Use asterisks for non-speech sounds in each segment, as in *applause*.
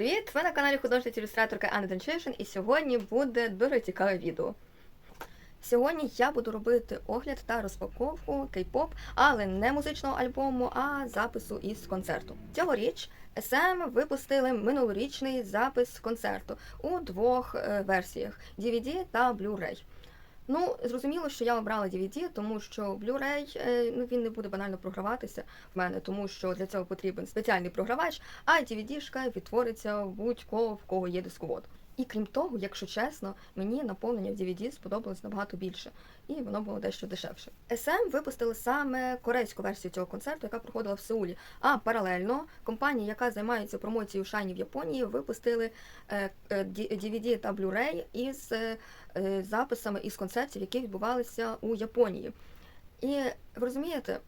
Привіт! Ви на каналі художниця ілюстраторка Анна Денчишин, і сьогодні буде дуже цікаве відео. Сьогодні я буду робити огляд та розпаковку кей-поп, але не музичного альбому, а запису із концерту. Цьогоріч SM випустили минулорічний запис концерту у двох е, версіях: DVD та Blu-ray. Ну, зрозуміло, що я обрала DVD, тому що Blu-ray е, ну, він не буде банально програватися в мене, тому що для цього потрібен спеціальний програвач, а DVD-шка відтвориться будь-кого, в кого є дисковод. І крім того, якщо чесно, мені наповнення в DVD сподобалось набагато більше, і воно було дещо дешевше. SM випустили саме корейську версію цього концерту, яка проходила в Сеулі. А паралельно компанія, яка займається промоцією Шайні в Японії, випустили е, е, DVD та Blu-ray із е, е, записами із концертів, які відбувалися у Японії. І ви розумієте,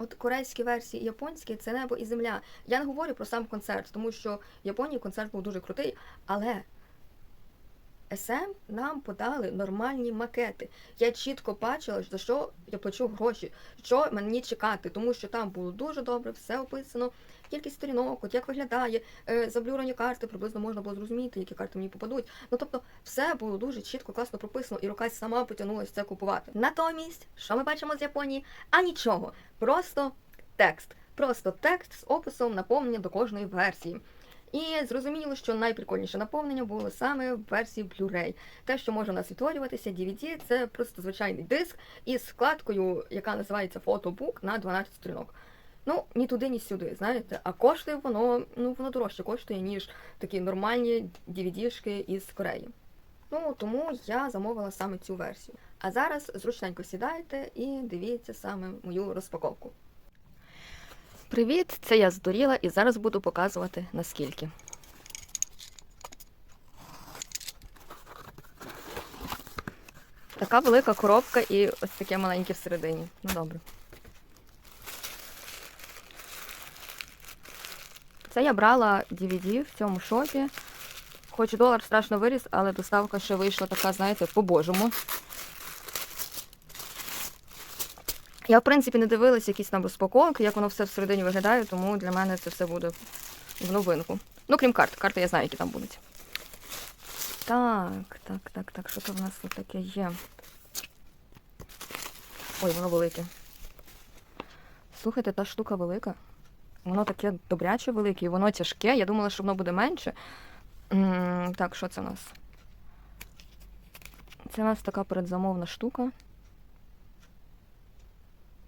от корейські версії і японські це небо і земля. Я не говорю про сам концерт, тому що в Японії концерт був дуже крутий, але SM нам подали нормальні макети. Я чітко бачила, за що я плачу гроші, що мені чекати, тому що там було дуже добре, все описано, кількість сторінок, от як виглядає, е, заблюрені карти, приблизно можна було зрозуміти, які карти мені попадуть. Ну тобто, все було дуже чітко, класно прописано, і рука сама потягнулася це купувати. Натомість, що ми бачимо з Японії? А нічого, просто текст. Просто текст з описом наповнення до кожної версії. І зрозуміло, що найприкольніше наповнення було саме в версії Blu-ray. Те, що може у нас відтворюватися, DVD – це просто звичайний диск із складкою, яка називається фотобук на 12 сторінок. Ну, ні туди, ні сюди, знаєте, а коштує воно, ну воно дорожче коштує, ніж такі нормальні DVD-шки із Кореї. Ну, тому я замовила саме цю версію. А зараз зручненько сідайте і дивіться саме мою розпаковку. Привіт, це я здуріла і зараз буду показувати наскільки. Така велика коробка і ось таке маленьке всередині. Ну добре. Це я брала DVD в цьому шопі. Хоч долар страшно виріс, але доставка ще вийшла така, знаєте, по-божому. Я, в принципі, не дивилася якісь там розпаковки, як воно все всередині виглядає, тому для мене це все буде в новинку. Ну, крім карт. Карти я знаю, які там будуть. Так, так, так, так, що то в нас тут таке є? Ой, воно велике. Слухайте, та штука велика. Воно таке добряче велике, воно тяжке. Я думала, що воно буде менше. Так, що це у нас? Це у нас така передзамовна штука.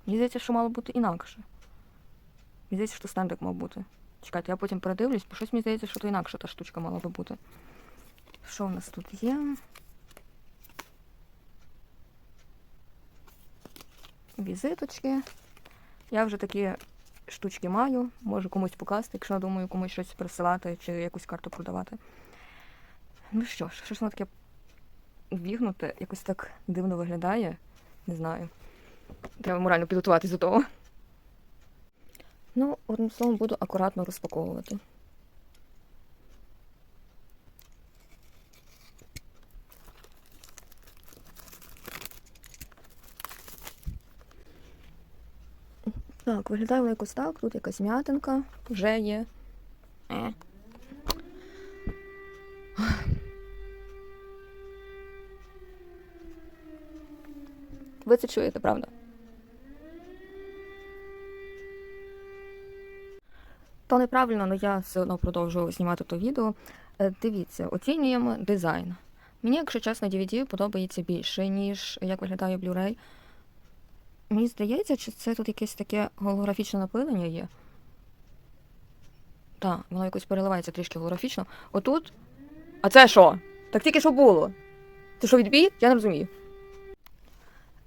Мені здається, що мало бути інакше. Мені здається, що стендик мав бути. Чекайте, я потім передивлюсь, бо щось мені здається, що то інакше та штучка мала би бути. Що в нас тут є? Візиточки. Я вже такі штучки маю, можу комусь покласти, якщо думаю, комусь щось присилати чи якусь карту продавати. Ну що ж, щось воно таке вігнуте, якось так дивно виглядає. Не знаю. Треба морально підготуватись до того. Ну, одним словом, буду акуратно розпаковувати. Так, виглядає якось так. Тут якась м'ятинка вже є. Е. Ви це чуєте, правда? То неправильно, але я все одно продовжую знімати то відео. Е, Дивіться, оцінюємо дизайн. Мені, якщо чесно, DVD подобається більше, ніж як виглядає Blu-ray. Мені здається, чи це тут якесь таке голографічне напилення є. Так, воно якось переливається трішки голографічно. Отут. А це що? Так тільки що було? Це що відбій? Я не розумію.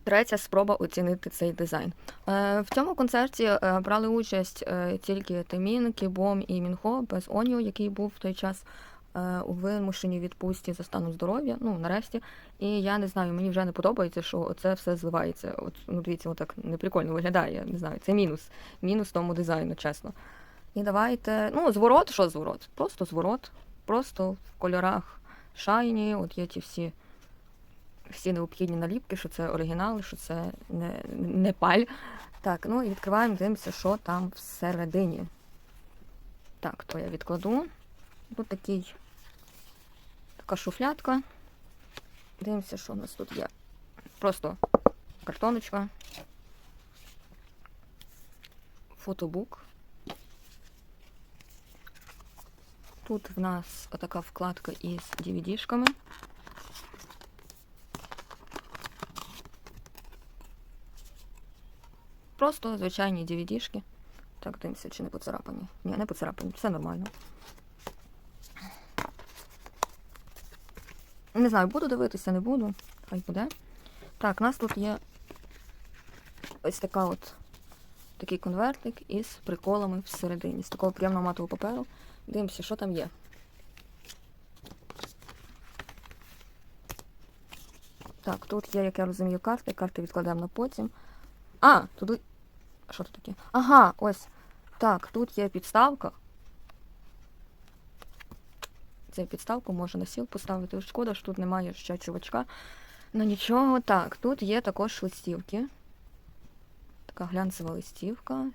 Третя спроба оцінити цей дизайн. Е, в цьому концерті е, брали участь е, тільки Темін, Кібом і Мінхо без Оніо, який був в той час у вимушеній відпустці за станом здоров'я. Ну, нарешті. І я не знаю, мені вже не подобається, що це все зливається. От, ну, дивіться, отак неприкольно виглядає. Не знаю, це мінус. Мінус тому дизайну, чесно. І давайте. Ну, зворот, що зворот? Просто зворот. Просто в кольорах шайні, от є ті всі всі необхідні наліпки, що це оригінал, що це не, не паль. Так, ну і відкриваємо, дивимося, що там всередині. Так, то я відкладу. Тут такий, така шуфлятка. Дивимося, що у нас тут є. Просто картоночка. Фотобук. Тут в нас така вкладка із DVD-шками. Просто звичайні DVD-шки. Так, дивимося, чи не поцарапані. Ні, не поцарапані, все нормально. Не знаю, буду дивитися, не буду. Хай буде. Так, у нас тут є ось така от такий конвертик із приколами всередині. З такого приємного матового паперу. Дивимося, що там є. Так, тут є, як я розумію, карти. Карти відкладаємо на потім. А, туди. Що тут таке? Ага, ось. Так, тут є підставка. Це підставку можна на сіл поставити. Шкода, що тут немає ще чувачка. Ну нічого. Так, тут є також листівки. Така глянцева листівка.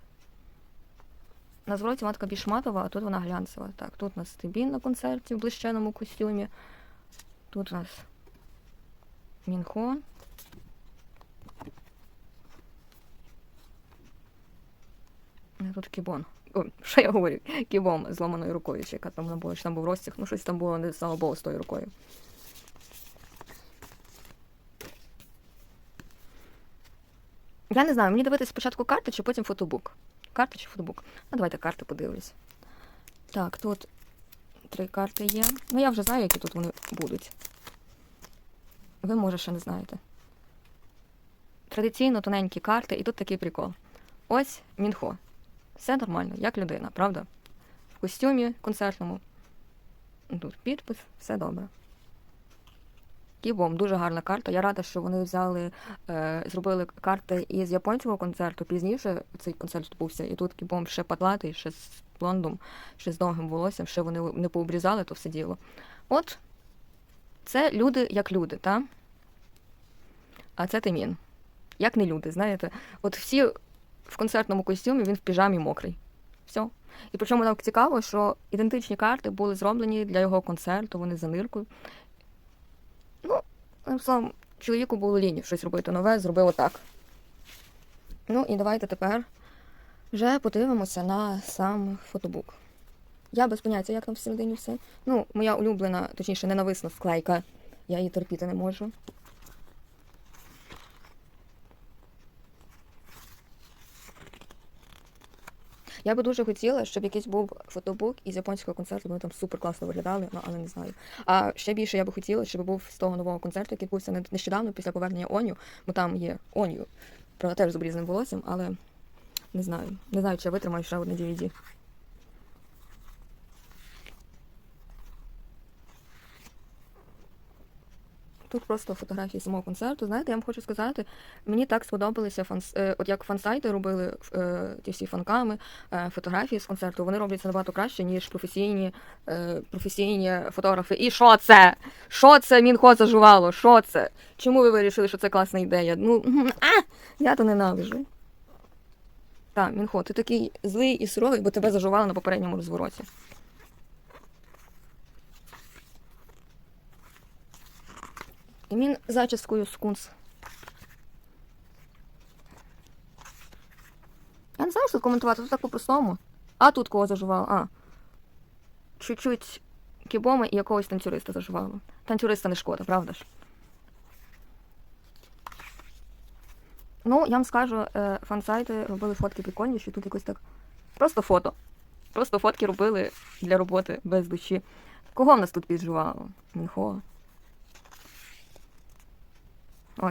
На звороті вона така більш а тут вона глянцева. Так, тут у нас Стебін на концерті в блищеному костюмі. Тут у нас Мінхо. Тут кібон. О, що я говорю? Кібом з ламаною рукою, чи яка там була, чи там був розтяг, ну щось там було, не слава Богу, з тою рукою. Я не знаю, мені дивитися спочатку карти, чи потім фотобук. Карта чи фотобук? Ну, давайте карти подивлюсь. Так, тут три карти є. Ну, я вже знаю, які тут вони будуть. Ви, може, ще не знаєте. Традиційно тоненькі карти, і тут такий прикол. Ось Мінхо. Все нормально, як людина, правда? В костюмі концертному. Тут підпис, все добре. Кібом, дуже гарна карта. Я рада, що вони взяли, е, зробили карти із японського концерту. Пізніше цей концерт відбувся, і тут кібом ще патлатий, ще з блондом, ще з довгим волоссям, ще вони не пообрізали то все діло. От це люди як люди, та? А це Тимін. Як не люди, знаєте? От всі в концертному костюмі, він в піжамі мокрий. Все. І причому нам цікаво, що ідентичні карти були зроблені для його концерту, вони за ниркою. Ну, словом, чоловіку було лінів щось робити нове, зробив отак. Ну і давайте тепер вже подивимося на сам фотобук. Я без поняття, як там всередині все. Ну, моя улюблена, точніше, ненависна склейка. Я її терпіти не можу. Я би дуже хотіла, щоб якийсь був фотобук із японського концерту, вони там супер класно виглядали, ну але не знаю. А ще більше я би хотіла, щоб був з того нового концерту, який відбувся не- нещодавно після повернення Оню, бо там є Оню, правда, теж з обрізаним волоссям, але не знаю. Не знаю, чи я витримаю ще одне DVD. Тут просто фотографії самого концерту. Знаєте, я вам хочу сказати, мені так сподобалися фанс... е, от як фансайти робили е, ті всі фанками, е, фотографії з концерту. Вони робляться набагато краще, ніж професійні, професійні фотографи. І що це? Що це Мінхо зажувало? Що це? Чому ви вирішили, що це класна ідея? Ну, а, я то ненавижу. Так, Мінхо, ти такий злий і суровий, бо тебе зажували на попередньому розвороті. І він зачіскою скунс. Я не знаю, що коментувати, тут так по-простому. А тут кого заживало? А. Чуть-чуть кібоми і якогось танцюриста заживало. Танцюриста не шкода, правда ж? Ну, я вам скажу, е, фан-сайти робили фотки прикольніші, тут якось так. Просто фото. Просто фотки робили для роботи без душі. Кого в нас тут підживало? Мінхо.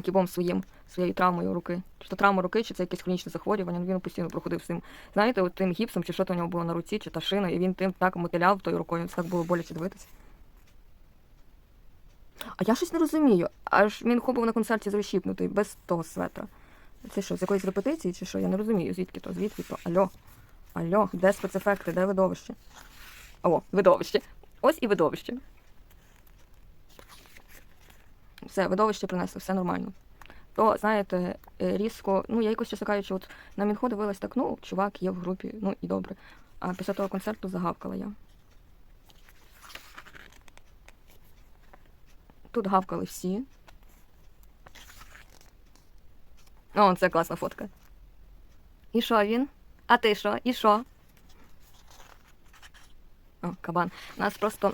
Кібом своїм, своєю травмою руки. Чи то травма руки, чи це якесь хронічне захворювання, він постійно проходив цим. Знаєте, от тим гіпсом, чи що то у нього було на руці, чи та шина, і він тим так мотиляв тою рукою, так було боляче дивитися. А я щось не розумію. Аж він був на концерті защіпнутий, без того светра. Це що, з якоїсь репетиції, чи що? Я не розумію, звідки то, звідки то. Альо. Альо, де спецефекти, де видовище? О, видовище. Ось і видовище все, видовище принесли, все нормально. То, знаєте, е, різко, ну я якось чесно кажучи, от на мінхо дивилась так, ну, чувак є в групі, ну і добре. А після того концерту загавкала я. Тут гавкали всі. О, це класна фотка. І що він? А ти що? І що? О, кабан. Нас просто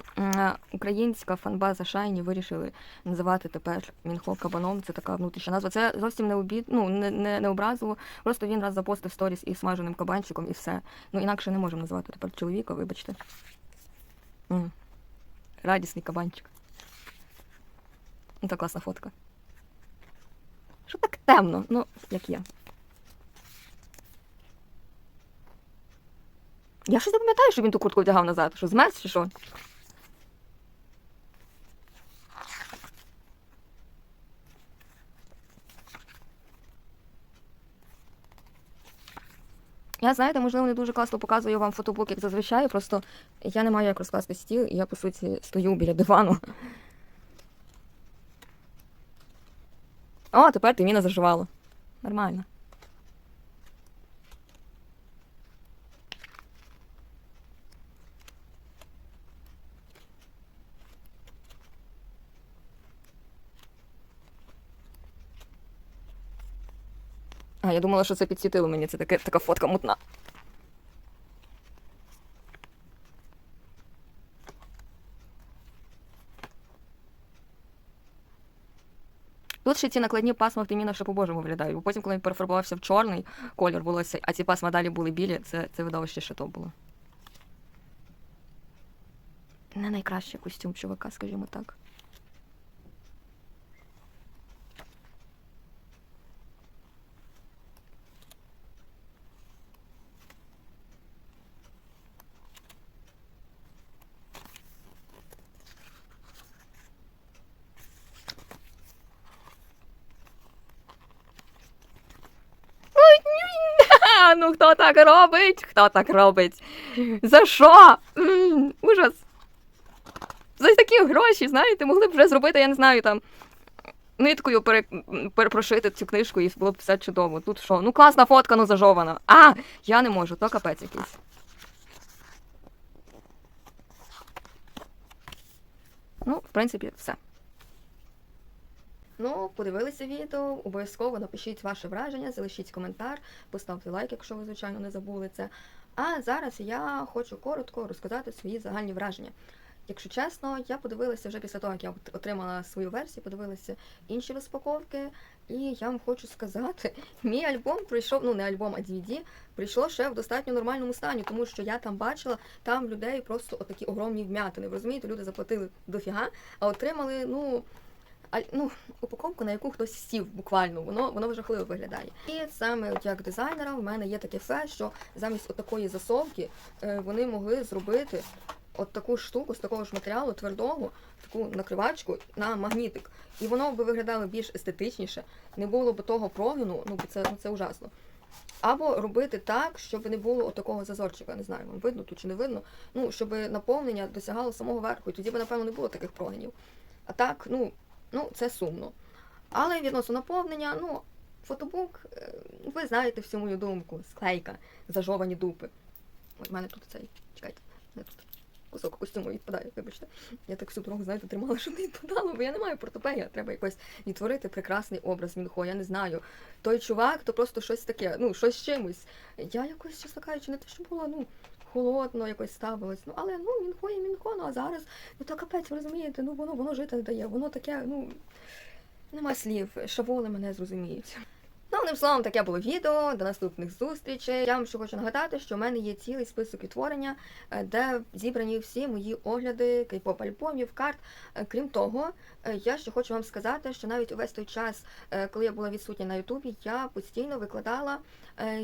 українська фанбаза Шайні вирішили називати тепер Мінхо кабаном. Це така внутрішня назва. Це зовсім не обід, ну не, не, не образово. Просто він раз запостив сторіс із смаженим кабанчиком і все. Ну інакше не можемо назвати тепер чоловіка, вибачте. М. Радісний кабанчик. Ну, та класна фотка. Що так темно? Ну, як я. Я щось не пам'ятаю, що він ту куртку вдягав назад. Що змерз чи що? Я знаєте, можливо, не дуже класно показую вам фотобук, як зазвичай. Просто я не маю як розкласти стіл, і я, по суті, стою біля дивану. О, тепер ти міна заживала. Нормально. А, я думала, що це підсвітило мені. Це таке, така фотка мутна. Тут ще ці накладні пасма в Тиміна ще по-божому виглядають. Бо потім, коли він перефарбувався в чорний колір волосся, а ці пасма далі були білі, це, це видовище ще то було. Не найкращий костюм чувака, скажімо так. Ой, ну хто так робить? Хто так робить? За що? М, Ужас. За такі гроші, знаєте, могли б вже зробити, я не знаю, там. Ниткою пере, перепрошити цю книжку і було б все чудово. Тут що? Ну класна фотка, ну зажована. А, я не можу, то капець якийсь. Ну, в принципі, все. Ну, подивилися відео, обов'язково напишіть ваше враження, залишіть коментар, поставте лайк, якщо ви, звичайно, не забули це. А зараз я хочу коротко розказати свої загальні враження. Якщо чесно, я подивилася вже після того, як я отримала свою версію, подивилася інші розпаковки, і я вам хочу сказати, *laughs* мій альбом прийшов, ну не альбом, а DVD, прийшло ще в достатньо нормальному стані, тому що я там бачила, там людей просто отакі огромні вмятини. Ви розумієте, люди заплатили дофіга, а отримали, ну. А, ну, упаковку, на яку хтось сів буквально, воно воно жахливо виглядає. І саме як дизайнера в мене є таке фе, що замість от такої засовки е, вони могли зробити от таку штуку з такого ж матеріалу твердого, таку накривачку на магнітик. І воно би виглядало більш естетичніше, не було б того прогину, ну це, ну, це ужасно. Або робити так, щоб не було такого зазорчика, не знаю, вам видно тут чи не видно. Ну, щоб наповнення досягало самого верху, і тоді б, напевно, не було таких прогинів. А так, ну, ну це сумно. Але відносно наповнення, ну, фотобук, е, ви знаєте всю мою думку. Склейка, зажовані дупи. Ой, в мене тут цей. Чекайте, не тут. Кусок костюму відпадає, вибачте. Я так всю дорогу, знаєте, тримала, щоб не відпадало, бо я не маю портопея. Треба якось відтворити прекрасний образ Мінхо. Я не знаю. Той чувак, то просто щось таке, ну, щось чимось. Я якось, чесно кажучи, не те, що була, ну, холодно якось ставилось. Ну, але ну, Мінхо є Мінхо, ну а зараз, ну то капець, ви розумієте, ну воно воно жити не дає, воно таке, ну. Нема слів, шаволи мене зрозуміють. Одним словом, таке було відео. До наступних зустрічей. Я вам ще хочу нагадати, що в мене є цілий список відтворення, е, де зібрані всі мої огляди кей-поп альбомів, карт. Е, Крім того, е, я ще хочу вам сказати, що навіть увесь той час, коли я була відсутня на Ютубі, я постійно викладала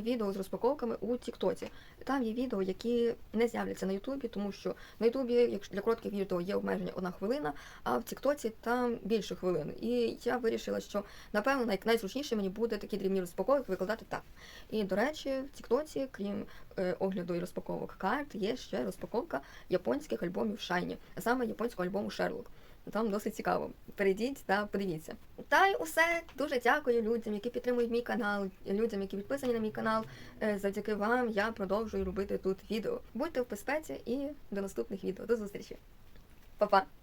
відео з розпаковками у Тіктоці. Там є відео, які не з'являться на Ютубі, тому що на Ютубі, якщо для коротких відео є обмеження одна хвилина, а в Тіктоці там більше хвилин. І я вирішила, що напевно найзручніше мені буде такі дрібні розпаковки викладати так. І до речі, в Тіктоці, крім е, огляду і розпаковок карт, є ще розпаковка японських альбомів Shiny, а саме японського альбому Sherlock. Там досить цікаво. Перейдіть та подивіться. Та й усе. Дуже дякую людям, які підтримують мій канал, людям, які підписані на мій канал. Е, Завдяки вам я продовжую робити тут відео. Будьте в безпеці і до наступних відео. До зустрічі. Па-па!